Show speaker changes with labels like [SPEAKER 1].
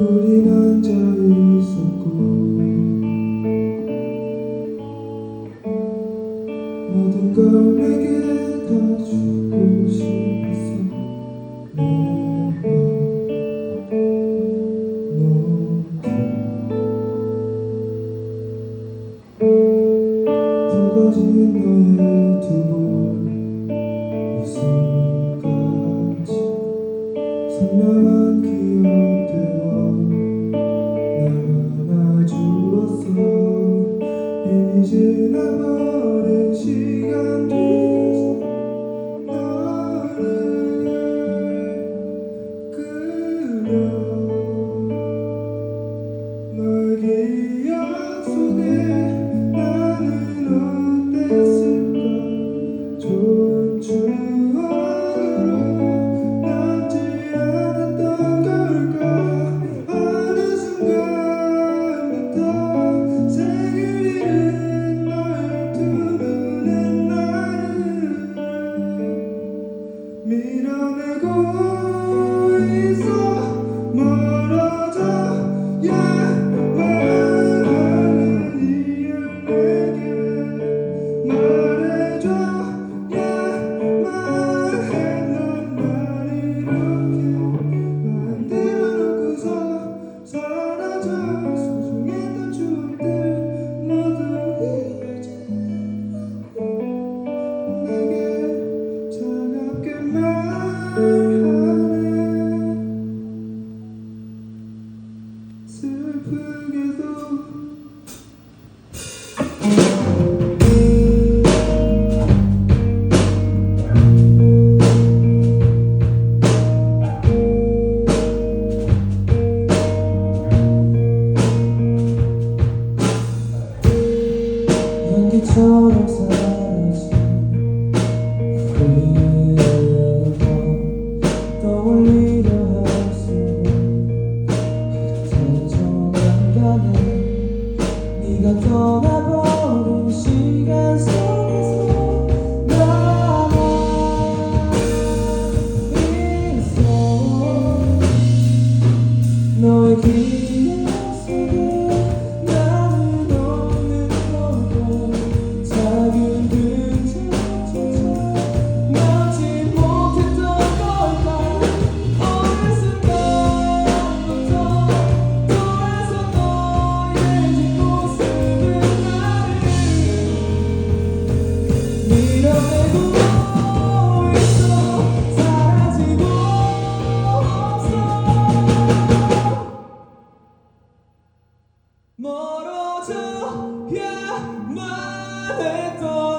[SPEAKER 1] 우린 앉아 있었고 모든 걸 내게 다 주고 싶었어 붉어진 너의 두볼 웃음까지 선명한 이제 남아 어제처럼 살아 말했던